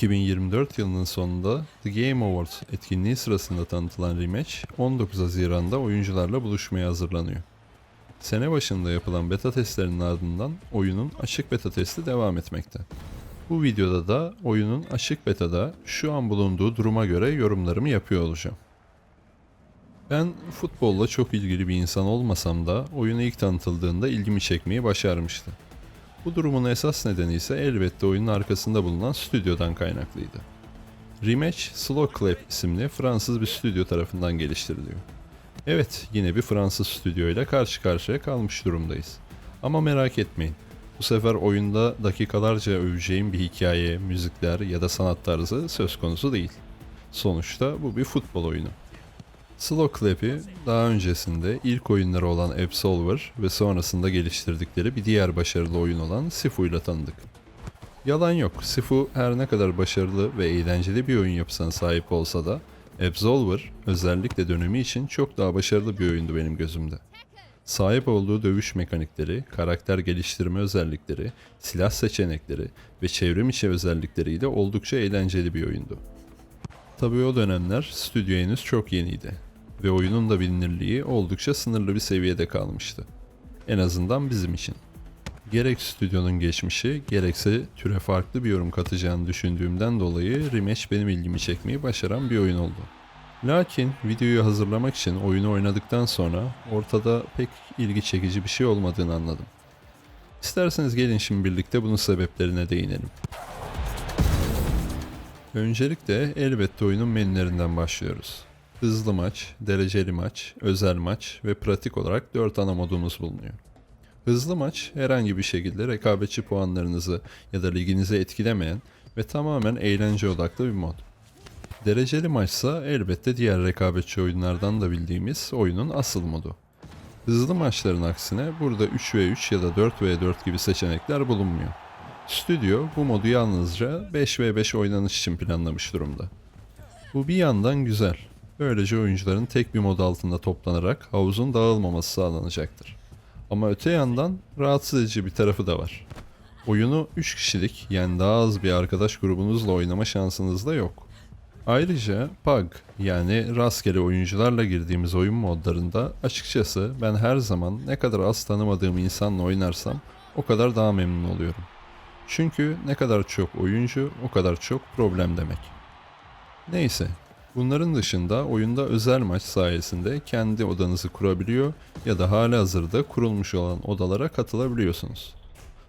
2024 yılının sonunda The Game Awards etkinliği sırasında tanıtılan Rematch 19 Haziran'da oyuncularla buluşmaya hazırlanıyor. Sene başında yapılan beta testlerinin ardından oyunun açık beta testi devam etmekte. Bu videoda da oyunun açık betada şu an bulunduğu duruma göre yorumlarımı yapıyor olacağım. Ben futbolla çok ilgili bir insan olmasam da oyuna ilk tanıtıldığında ilgimi çekmeyi başarmıştı. Bu durumun esas nedeni ise elbette oyunun arkasında bulunan stüdyodan kaynaklıydı. Rematch Slow Clap isimli Fransız bir stüdyo tarafından geliştiriliyor. Evet, yine bir Fransız stüdyoyla karşı karşıya kalmış durumdayız. Ama merak etmeyin. Bu sefer oyunda dakikalarca öveceğim bir hikaye, müzikler ya da sanat tarzı söz konusu değil. Sonuçta bu bir futbol oyunu. Slow Clap'i daha öncesinde ilk oyunları olan Absolver ve sonrasında geliştirdikleri bir diğer başarılı oyun olan Sifu ile tanıdık. Yalan yok, Sifu her ne kadar başarılı ve eğlenceli bir oyun yapısına sahip olsa da Absolver özellikle dönemi için çok daha başarılı bir oyundu benim gözümde. Sahip olduğu dövüş mekanikleri, karakter geliştirme özellikleri, silah seçenekleri ve çevrim içi özellikleriyle oldukça eğlenceli bir oyundu. Tabii o dönemler stüdyo henüz çok yeniydi ve oyunun da bilinirliği oldukça sınırlı bir seviyede kalmıştı. En azından bizim için. Gerek stüdyonun geçmişi, gerekse türe farklı bir yorum katacağını düşündüğümden dolayı Rematch benim ilgimi çekmeyi başaran bir oyun oldu. Lakin videoyu hazırlamak için oyunu oynadıktan sonra ortada pek ilgi çekici bir şey olmadığını anladım. İsterseniz gelin şimdi birlikte bunun sebeplerine değinelim. Öncelikle elbette oyunun menülerinden başlıyoruz. Hızlı maç, dereceli maç, özel maç ve pratik olarak 4 ana modumuz bulunuyor. Hızlı maç herhangi bir şekilde rekabetçi puanlarınızı ya da liginizi etkilemeyen ve tamamen eğlence odaklı bir mod. Dereceli maçsa elbette diğer rekabetçi oyunlardan da bildiğimiz oyunun asıl modu. Hızlı maçların aksine burada 3v3 ya da 4v4 gibi seçenekler bulunmuyor. Stüdyo bu modu yalnızca 5v5 oynanış için planlamış durumda. Bu bir yandan güzel. Böylece oyuncuların tek bir mod altında toplanarak havuzun dağılmaması sağlanacaktır. Ama öte yandan rahatsız edici bir tarafı da var. Oyunu 3 kişilik yani daha az bir arkadaş grubunuzla oynama şansınız da yok. Ayrıca PUG yani rastgele oyuncularla girdiğimiz oyun modlarında açıkçası ben her zaman ne kadar az tanımadığım insanla oynarsam o kadar daha memnun oluyorum. Çünkü ne kadar çok oyuncu o kadar çok problem demek. Neyse, bunların dışında oyunda özel maç sayesinde kendi odanızı kurabiliyor ya da hali hazırda kurulmuş olan odalara katılabiliyorsunuz.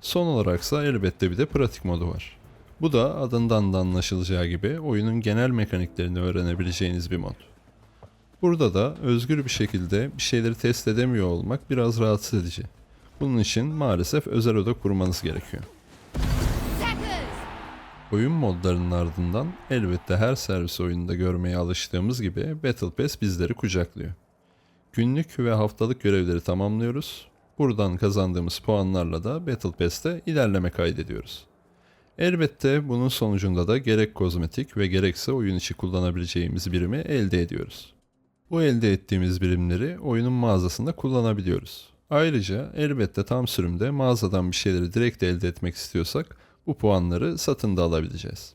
Son olaraksa elbette bir de pratik modu var. Bu da adından da anlaşılacağı gibi oyunun genel mekaniklerini öğrenebileceğiniz bir mod. Burada da özgür bir şekilde bir şeyleri test edemiyor olmak biraz rahatsız edici. Bunun için maalesef özel oda kurmanız gerekiyor. Oyun modlarının ardından elbette her servis oyununda görmeye alıştığımız gibi Battle Pass bizleri kucaklıyor. Günlük ve haftalık görevleri tamamlıyoruz. Buradan kazandığımız puanlarla da Battle Pass'te ilerleme kaydediyoruz. Elbette bunun sonucunda da gerek kozmetik ve gerekse oyun içi kullanabileceğimiz birimi elde ediyoruz. Bu elde ettiğimiz birimleri oyunun mağazasında kullanabiliyoruz. Ayrıca elbette tam sürümde mağazadan bir şeyleri direkt elde etmek istiyorsak bu puanları satın da alabileceğiz.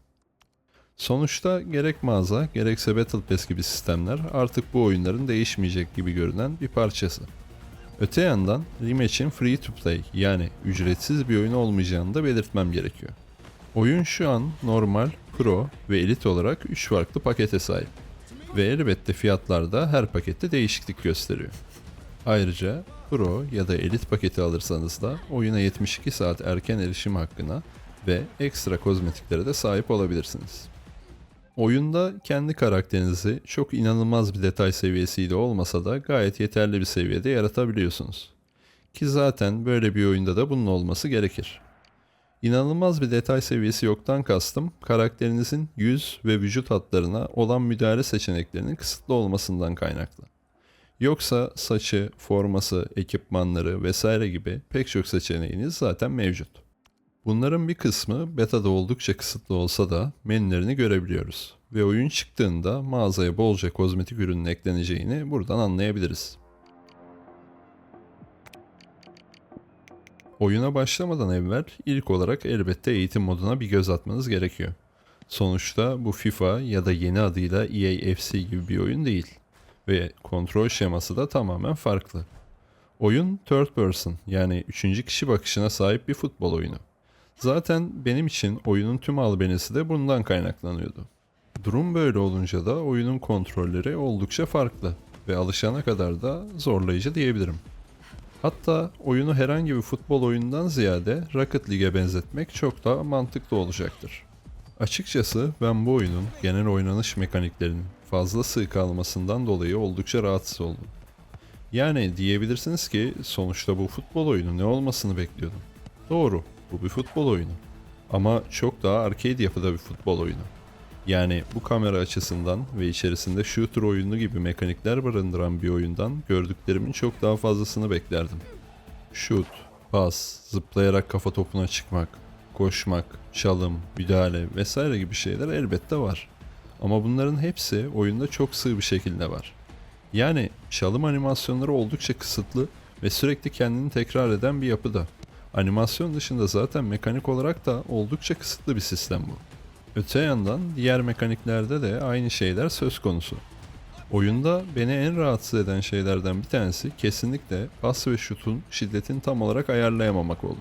Sonuçta gerek mağaza gerekse Battle Pass gibi sistemler artık bu oyunların değişmeyecek gibi görünen bir parçası. Öte yandan Rematch'in free to play yani ücretsiz bir oyun olmayacağını da belirtmem gerekiyor. Oyun şu an normal, pro ve elit olarak 3 farklı pakete sahip. Ve elbette fiyatlar da her pakette değişiklik gösteriyor. Ayrıca Pro ya da Elit paketi alırsanız da oyuna 72 saat erken erişim hakkına ve ekstra kozmetiklere de sahip olabilirsiniz. Oyunda kendi karakterinizi çok inanılmaz bir detay seviyesiyle olmasa da gayet yeterli bir seviyede yaratabiliyorsunuz. Ki zaten böyle bir oyunda da bunun olması gerekir. İnanılmaz bir detay seviyesi yoktan kastım karakterinizin yüz ve vücut hatlarına olan müdahale seçeneklerinin kısıtlı olmasından kaynaklı. Yoksa saçı, forması, ekipmanları vesaire gibi pek çok seçeneğiniz zaten mevcut. Bunların bir kısmı beta'da oldukça kısıtlı olsa da menülerini görebiliyoruz ve oyun çıktığında mağazaya bolca kozmetik ürünün ekleneceğini buradan anlayabiliriz. Oyuna başlamadan evvel ilk olarak elbette eğitim moduna bir göz atmanız gerekiyor. Sonuçta bu FIFA ya da yeni adıyla EA FC gibi bir oyun değil. Ve kontrol şeması da tamamen farklı. Oyun third person yani üçüncü kişi bakışına sahip bir futbol oyunu. Zaten benim için oyunun tüm albenisi de bundan kaynaklanıyordu. Durum böyle olunca da oyunun kontrolleri oldukça farklı ve alışana kadar da zorlayıcı diyebilirim. Hatta oyunu herhangi bir futbol oyunundan ziyade Rocket League'e benzetmek çok daha mantıklı olacaktır. Açıkçası ben bu oyunun genel oynanış mekaniklerinin fazla sığ kalmasından dolayı oldukça rahatsız oldum. Yani diyebilirsiniz ki sonuçta bu futbol oyunu ne olmasını bekliyordum. Doğru, bu bir futbol oyunu. Ama çok daha arcade yapıda bir futbol oyunu. Yani bu kamera açısından ve içerisinde shooter oyunu gibi mekanikler barındıran bir oyundan gördüklerimin çok daha fazlasını beklerdim. Shoot, pas, zıplayarak kafa topuna çıkmak, koşmak, çalım, müdahale vesaire gibi şeyler elbette var. Ama bunların hepsi oyunda çok sığ bir şekilde var. Yani çalım animasyonları oldukça kısıtlı ve sürekli kendini tekrar eden bir yapıda. Animasyon dışında zaten mekanik olarak da oldukça kısıtlı bir sistem bu. Öte yandan diğer mekaniklerde de aynı şeyler söz konusu. Oyunda beni en rahatsız eden şeylerden bir tanesi kesinlikle pas ve şutun şiddetini tam olarak ayarlayamamak oldu.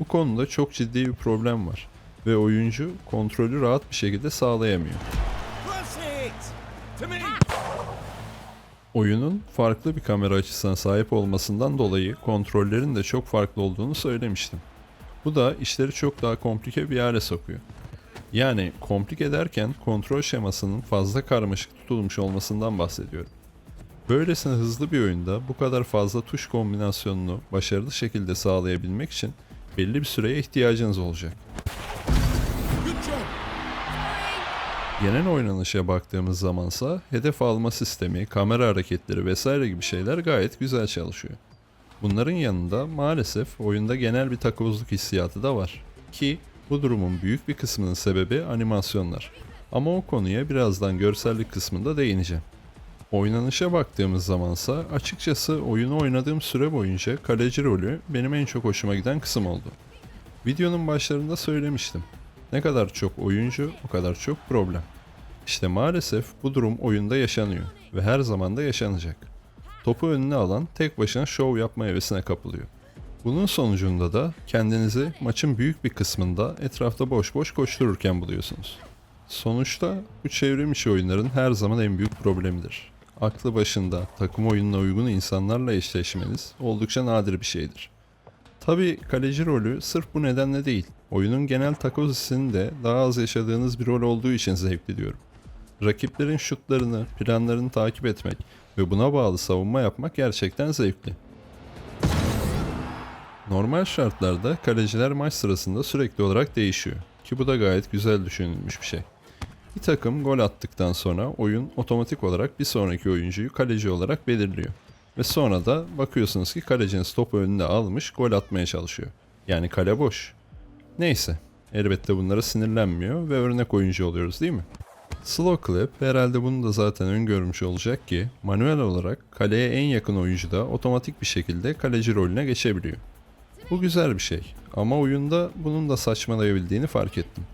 Bu konuda çok ciddi bir problem var ve oyuncu kontrolü rahat bir şekilde sağlayamıyor. Oyunun farklı bir kamera açısına sahip olmasından dolayı kontrollerin de çok farklı olduğunu söylemiştim. Bu da işleri çok daha komplike bir hale sokuyor. Yani komplike derken kontrol şemasının fazla karmaşık tutulmuş olmasından bahsediyorum. Böylesine hızlı bir oyunda bu kadar fazla tuş kombinasyonunu başarılı şekilde sağlayabilmek için belli bir süreye ihtiyacınız olacak. Genel oynanışa baktığımız zamansa hedef alma sistemi, kamera hareketleri vesaire gibi şeyler gayet güzel çalışıyor. Bunların yanında maalesef oyunda genel bir takozluk hissiyatı da var. Ki bu durumun büyük bir kısmının sebebi animasyonlar. Ama o konuya birazdan görsellik kısmında değineceğim. Oynanışa baktığımız zamansa açıkçası oyunu oynadığım süre boyunca kaleci rolü benim en çok hoşuma giden kısım oldu. Videonun başlarında söylemiştim. Ne kadar çok oyuncu o kadar çok problem. İşte maalesef bu durum oyunda yaşanıyor ve her zaman da yaşanacak. Topu önüne alan tek başına şov yapma hevesine kapılıyor. Bunun sonucunda da kendinizi maçın büyük bir kısmında etrafta boş boş koştururken buluyorsunuz. Sonuçta bu çevrim içi oyunların her zaman en büyük problemidir. Aklı başında takım oyununa uygun insanlarla eşleşmeniz oldukça nadir bir şeydir. Tabi kaleci rolü sırf bu nedenle değil. Oyunun genel takoz hissini de daha az yaşadığınız bir rol olduğu için zevkli diyorum. Rakiplerin şutlarını, planlarını takip etmek ve buna bağlı savunma yapmak gerçekten zevkli. Normal şartlarda kaleciler maç sırasında sürekli olarak değişiyor ki bu da gayet güzel düşünülmüş bir şey. Bir takım gol attıktan sonra oyun otomatik olarak bir sonraki oyuncuyu kaleci olarak belirliyor. Ve sonra da bakıyorsunuz ki kaleciniz topu önüne almış gol atmaya çalışıyor. Yani kale boş. Neyse. Elbette bunlara sinirlenmiyor ve örnek oyuncu oluyoruz değil mi? Slow Clap herhalde bunu da zaten öngörmüş olacak ki manuel olarak kaleye en yakın oyuncu da otomatik bir şekilde kaleci rolüne geçebiliyor. Bu güzel bir şey ama oyunda bunun da saçmalayabildiğini fark ettim.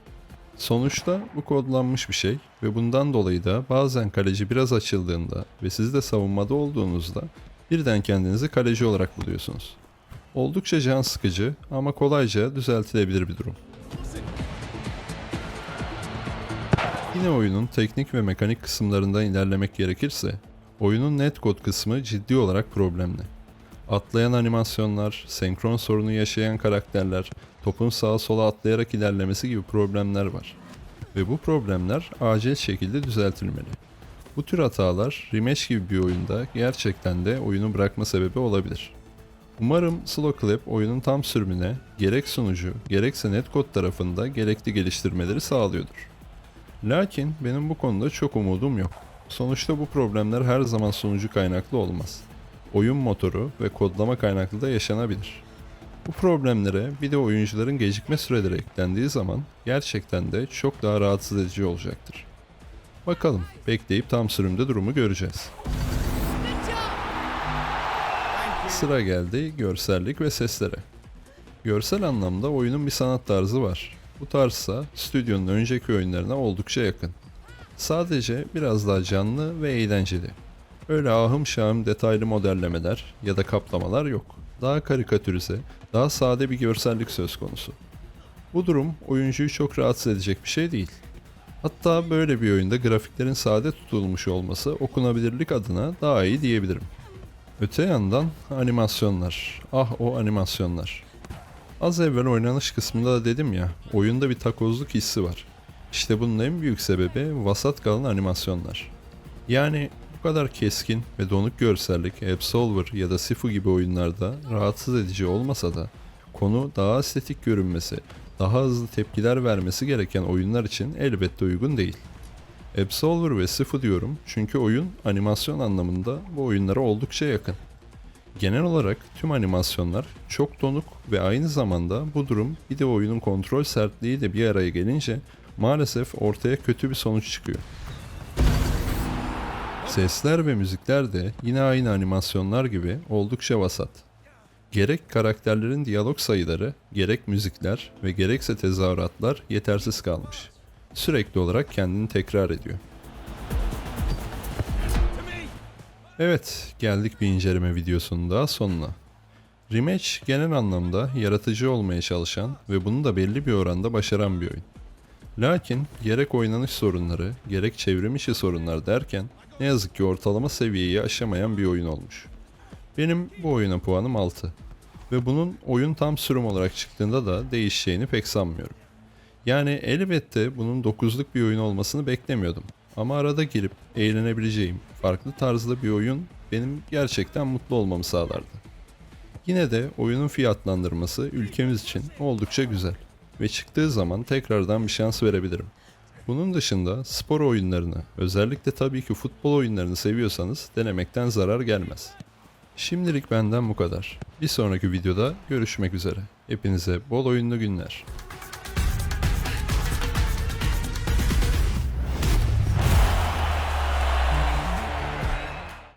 Sonuçta bu kodlanmış bir şey ve bundan dolayı da bazen kaleci biraz açıldığında ve siz de savunmada olduğunuzda birden kendinizi kaleci olarak buluyorsunuz. Oldukça can sıkıcı ama kolayca düzeltilebilir bir durum. Yine oyunun teknik ve mekanik kısımlarından ilerlemek gerekirse, oyunun netcode kısmı ciddi olarak problemli. Atlayan animasyonlar, senkron sorunu yaşayan karakterler, topun sağa sola atlayarak ilerlemesi gibi problemler var. Ve bu problemler acil şekilde düzeltilmeli. Bu tür hatalar rematch gibi bir oyunda gerçekten de oyunu bırakma sebebi olabilir. Umarım Slow Clap oyunun tam sürümüne gerek sunucu gerekse netcode tarafında gerekli geliştirmeleri sağlıyordur. Lakin benim bu konuda çok umudum yok. Sonuçta bu problemler her zaman sunucu kaynaklı olmaz. Oyun motoru ve kodlama kaynaklı da yaşanabilir. Bu problemlere bir de oyuncuların gecikme süreleri eklendiği zaman gerçekten de çok daha rahatsız edici olacaktır. Bakalım, bekleyip tam sürümde durumu göreceğiz. Sıra geldi görsellik ve seslere. Görsel anlamda oyunun bir sanat tarzı var. Bu tarzsa stüdyonun önceki oyunlarına oldukça yakın. Sadece biraz daha canlı ve eğlenceli. Öyle ahım şahım detaylı modellemeler ya da kaplamalar yok. Daha karikatürize, daha sade bir görsellik söz konusu. Bu durum oyuncuyu çok rahatsız edecek bir şey değil. Hatta böyle bir oyunda grafiklerin sade tutulmuş olması okunabilirlik adına daha iyi diyebilirim. Öte yandan animasyonlar. Ah o animasyonlar. Az evvel oynanış kısmında da dedim ya, oyunda bir takozluk hissi var. İşte bunun en büyük sebebi vasat kalan animasyonlar. Yani bu kadar keskin ve donuk görsellik Absolver ya da Sifu gibi oyunlarda rahatsız edici olmasa da konu daha estetik görünmesi, daha hızlı tepkiler vermesi gereken oyunlar için elbette uygun değil. Absolver ve Sifu diyorum çünkü oyun animasyon anlamında bu oyunlara oldukça yakın. Genel olarak tüm animasyonlar çok donuk ve aynı zamanda bu durum bir de oyunun kontrol sertliği de bir araya gelince maalesef ortaya kötü bir sonuç çıkıyor. Sesler ve müzikler de yine aynı animasyonlar gibi oldukça vasat. Gerek karakterlerin diyalog sayıları, gerek müzikler ve gerekse tezahüratlar yetersiz kalmış. Sürekli olarak kendini tekrar ediyor. Evet, geldik bir inceleme videosunun daha sonuna. Rematch genel anlamda yaratıcı olmaya çalışan ve bunu da belli bir oranda başaran bir oyun. Lakin gerek oynanış sorunları, gerek çevrim içi sorunlar derken ne yazık ki ortalama seviyeyi aşamayan bir oyun olmuş. Benim bu oyuna puanım 6 ve bunun oyun tam sürüm olarak çıktığında da değişeceğini pek sanmıyorum. Yani elbette bunun 9'luk bir oyun olmasını beklemiyordum. Ama arada girip eğlenebileceğim farklı tarzda bir oyun benim gerçekten mutlu olmamı sağlardı. Yine de oyunun fiyatlandırması ülkemiz için oldukça güzel ve çıktığı zaman tekrardan bir şans verebilirim. Bunun dışında spor oyunlarını, özellikle tabii ki futbol oyunlarını seviyorsanız denemekten zarar gelmez. Şimdilik benden bu kadar. Bir sonraki videoda görüşmek üzere. Hepinize bol oyunlu günler.